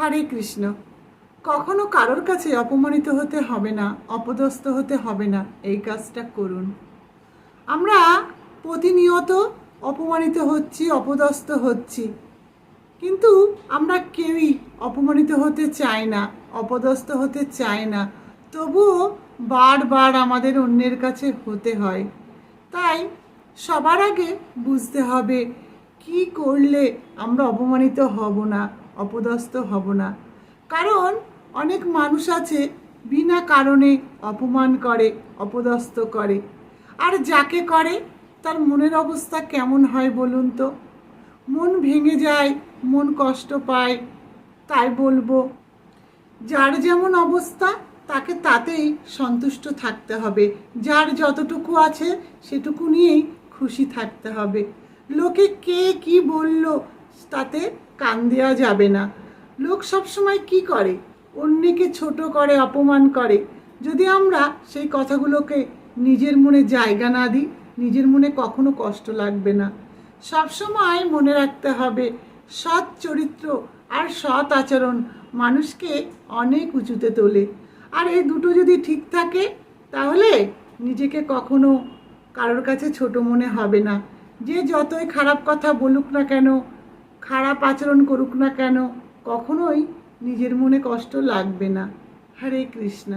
হরে কৃষ্ণ। কখনো কারোর কাছে অপমানিত হতে হবে না, অপদস্থ হতে হবে না, এই কাজটা করুন। আমরা প্রতিনিয়ত অপমানিত হচ্ছি, অপদস্থ হচ্ছি। কিন্তু আমরা কেউই অপমানিত হতে চাই না, অপদস্থ হতে চাই না। তবুও বারবার আমাদের অন্যের কাছে হতে হয়। তাই সবার আগে বুঝতে হবে, কি করলে আমরা অপমানিত হব না অপদস্থ হব না। কারণ অনেক মানুষ আছে, বিনা কারণে অপমান করে, অপদস্থ করে। আর যাকে করে, তার মনের অবস্থা কেমন হয় বলুন তো? মন ভেঙে যায়, মন কষ্ট পায়, তাই বলব। যার যেমন অবস্থা, তাকে তাতেই সন্তুষ্ট থাকতে হবে। যার যতটুকু আছে, সেটুকু নিয়েই খুশি থাকতে হবে। লোকে কে কি বলল তাতে কান দেওয়া যাবে না। লোক সবসময় কি করে? অন্যকে ছোট করে, অপমান করে। যদি আমরা সেই কথাগুলোকে নিজের মনে জায়গা না দিই, নিজের মনে কখনো কষ্ট লাগবে না। সবসময় মনে রাখতে হবে, সৎ চরিত্র আর সৎ আচরণ মানুষকে অনেক উঁচুতে তোলে। আর এই দুটো যদি ঠিক থাকে, তাহলে নিজেকে কখনো কারোর কাছে ছোট মনে হবে না। যে যতই খারাপ কথা বলুক না কেন খারাপ আচরণ করুক না কেন কখনোই নিজের মনে কষ্ট লাগবে না। হরে কৃষ্ণ।